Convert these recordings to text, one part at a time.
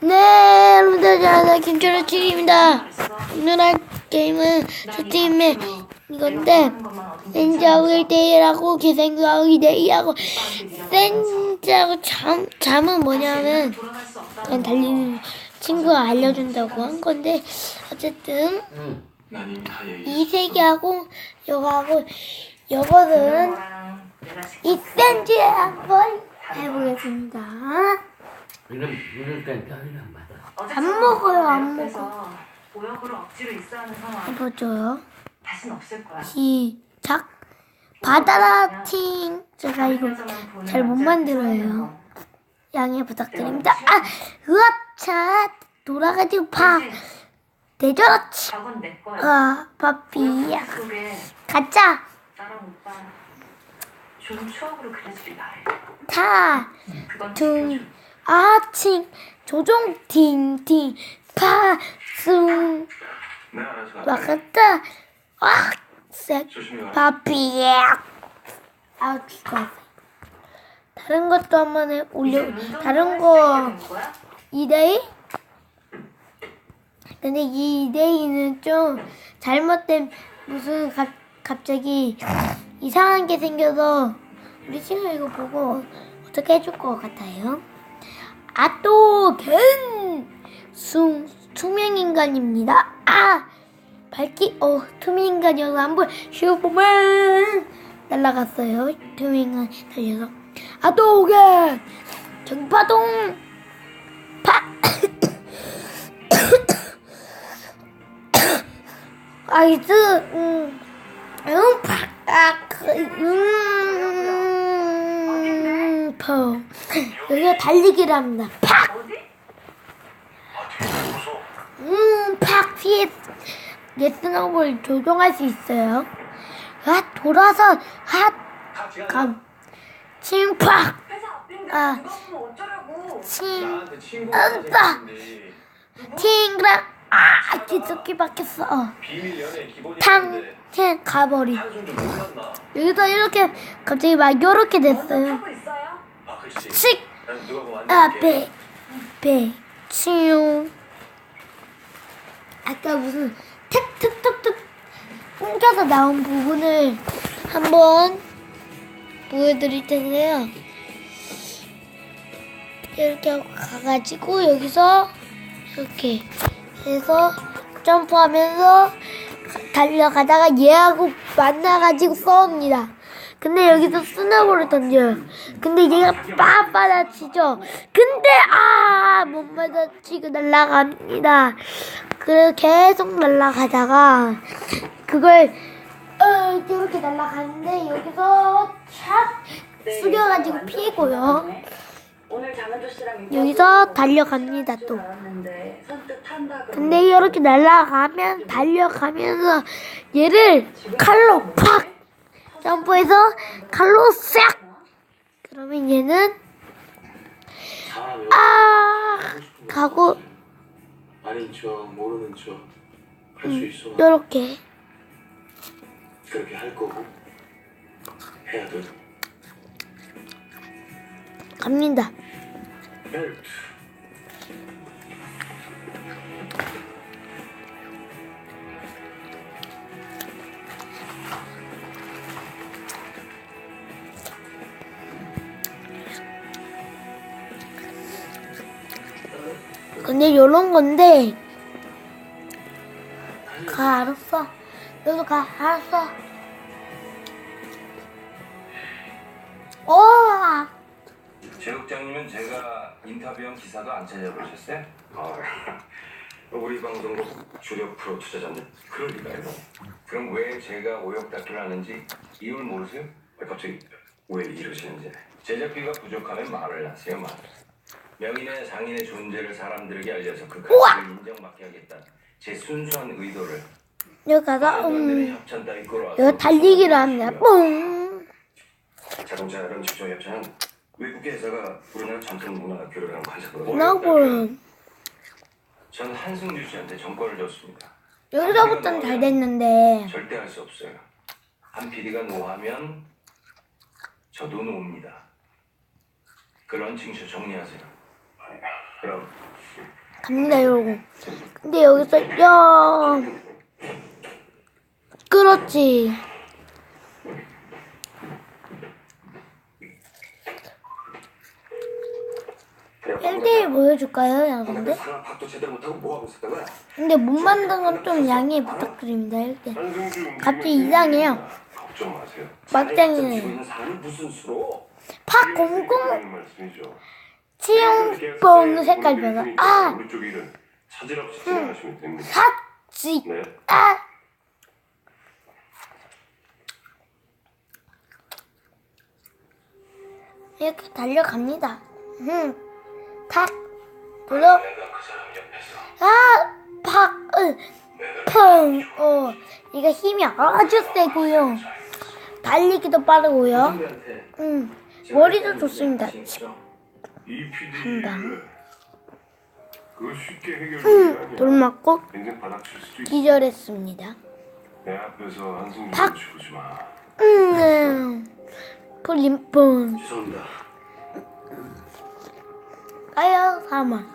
네, 여러분들 안녕하세요. 김철우 칠입니다. 오늘 할 게임은 저 팀의 이건데 센자하고 1대1하고 계산하고 2대2하고 센자하고 잠, 잠은 뭐냐면 그냥 달리는 친구가 알려준다고 한 건데 어쨌든. 이 세계하고 요거하고 요거는 이 센지에 한번 해보겠습니다. 이런 이런 땐안 받아. 안 먹어요, 안 먹어. 오역으로 억지로 있어야 하는 상황 해보죠요. 다신 없을 거야. 시작. 바다라 팅. 제가 이거 잘 못 만들어요. 양해 부탁드립니다. 아, 으아차. 돌아가지고 파. 대저렇지. 저건 내 거야. 아. 속에 가자. 나랑 오빠 좋은 추억으로 그려주길 바래. 타. 그건 둥. 지켜줘. 아칭. 조종 팅팅. 파숭. 와갔다. 와. 색. 조심히 가. 파피야. 아, 죽어. 다른 것도 한번 해 올려. 다른 거. 2대2? 근데 이 2대2는 좀 잘못된 무슨 갑, 갑자기 이상한 게 생겨서 우리 친구 이거 보고 어떻게 해줄 것 같아요? 아또 겐 숭 투명인간입니다. 아 밝기 어 투명인간이어서 한번 슈퍼맨 날라갔어요. 투명인간 달려서 아또 겐 정파동 파 아이즈 음, 음, 파, 아, 그, 음, 퍼. 여기가 달리기를 합니다. 팍? 음, 팍, 피해. 예스노볼 조종할 수 있어요. 아, 돌아서, 핫, 감, 칭팍, 아. 칭. 생겼는데 팅랑, 아. 비밀 연애 기본이 탕, 팅, 가버리. 여기서 이렇게 갑자기 막 요렇게 됐어요. 있어요? 아. 칙, 아, 안 될게. 배, 배, 치용. 아까 무슨 툭툭툭툭 끊겨서 나온 부분을 한번 보여드릴 텐데요. 이렇게 하고 가가지고 여기서 이렇게 해서 점프하면서 달려가다가 얘하고 만나가지고 싸웁니다. 근데 여기서 스노볼을 던져요. 근데 얘가 빡 받아치죠. 근데 아 못 받아치고 날아갑니다. 그래서 계속 날아가다가 그걸 어, 이렇게 날아가는데 여기서 착 숙여가지고 피고요. 여기서 달려갑니다 또. 근데 이렇게 날아가면 달려가면서 얘를 칼로 팍 점프해서 칼로 싹 그러면 얘는 아 가고. 아닌 척 모르는 척 할 수 있어. 이렇게 그렇게 할 거고 해야 돼. 갑니다. 벨트. 근데 요런 건데 가 알았어. 너도 가 알았어. 어 제국장님은 제가 인터뷰한 기사도 안 찾아보셨어요? 아, 우리 방송국 주력 프로 투자자인데 그럴 리가요. 그럼 왜 제가 오역 다큐를 하는지 이유를 모르세요? 아, 갑자기 왜 이러시는지. 제작비가 부족하면 말을 하세요 말. 명인의 장인의 존재를 사람들에게 알려서 그 우와! 가치를 인정받게 하겠다. 제 순수한 의도를 여기 가서 말도 안 되는 음 협찬 따위 끌어와서 여기 달리기를 합니다. 뽕. 자동차 이런 직종 협찬은 외국계 회사가 우리나라 전통 문화 교류랑 관사보다 나볼 전 한승규 씨한테 전권을 줬습니다. 여기서부터는 잘 됐는데 절대 할 수 없어요. 한 PD가 노하면 저도 노입니다. 그 런 칭쇼 정리하세요. 갑니다 이러고 근데 여기서 야 그렇지 1대1 보여줄까요 여러분들? 사람 밥도 제대로 못하고 뭐? 근데 못 만든 건 좀 양해 부탁드립니다 1대 한승주 갑자기 이상해요. 막장이네. 팍공공 그런 말씀이죠. 치용뽕 색깔 변화. 아! 우리 쪽 일은 차질 없이 진행하시면 됩니다. 사지 네. 아! 이렇게 달려갑니다. 음, 탁, 옆에서 아, 팍, 으, 펑, 어, 이거 힘이 아주 세고요. 달리기도 빠르고요. 음, 머리도 좋습니다. 한방. 음, 게 아니야. 돌 맞고. 기절했습니다. 마. 음. 죄송합니다. 가요, 사망.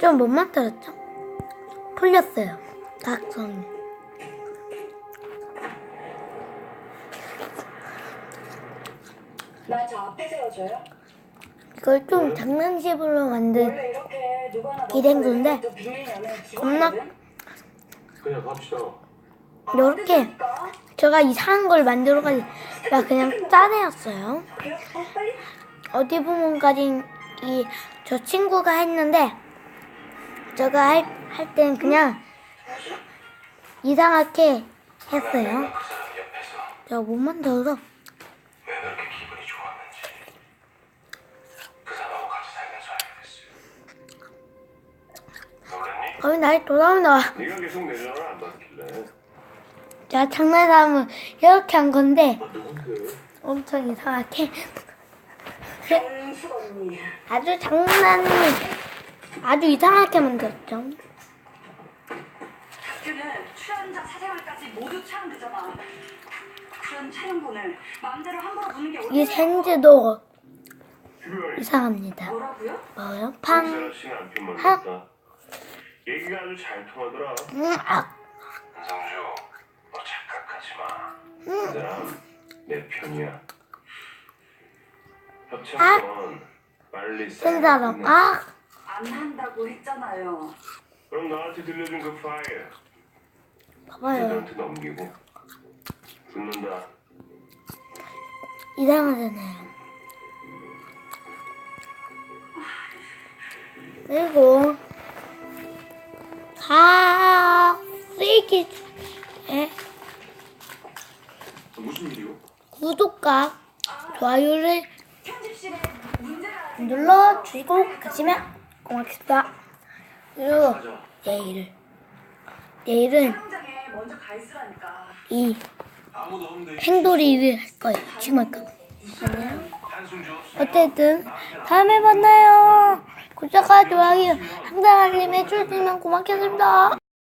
좀 못 만들었죠? 풀렸어요. 각성이. 나저 앞에 세워줘요? 이걸 좀 장난식으로 만든 연애 겁나 기본이거든? 그냥 갑시다. 아, 이렇게. 제가 이상한 걸 만들어가지고 그냥 짜내었어요. 어, 어디 부분까지 이 저 친구가 했는데 제가 할, 할땐 그냥 이상하게 했어요. 제가 못 만들어서 거의 날 돌아온다. 네가 계속 내 전화를 안 받길래. 제가 장난삼은 이렇게 한 건데 아, 누군데? 엄청 이상하게 정숙 언니 아주 장난이 아주 이상하게 만들었죠. 학교는 출연자 사생활까지 모두 촬영되잖아 그런 촬영본을 마음대로 함부로 보는 게이 생즈도 휴별. 이상합니다. 뭐라고요? 뭐요? 팡, 박 얘기가 아주 잘 통하더라. 음, 아, 한상주, 너 착각하지 마. 그 사람 내 편이야. 협찬건 빨리 쓴 사람, 아, 안 한다고 했잖아요 그럼 나한테 들려준 그 파일 봐봐요. 넘기고 듣는다. 이상하잖아요. 그리고 가 쓰기 에 무슨 일이요? 구독과 좋아요를 눌러주시고 계시면 고맙겠습니다. 그리고 가자. 내일 내일은 이. 행돌이를 할 거예요. 지금 할 거예요. 한승주. 어쨌든 다음에 만나요. 구독과 좋아요 항상 알림 해주시면 고맙겠습니다.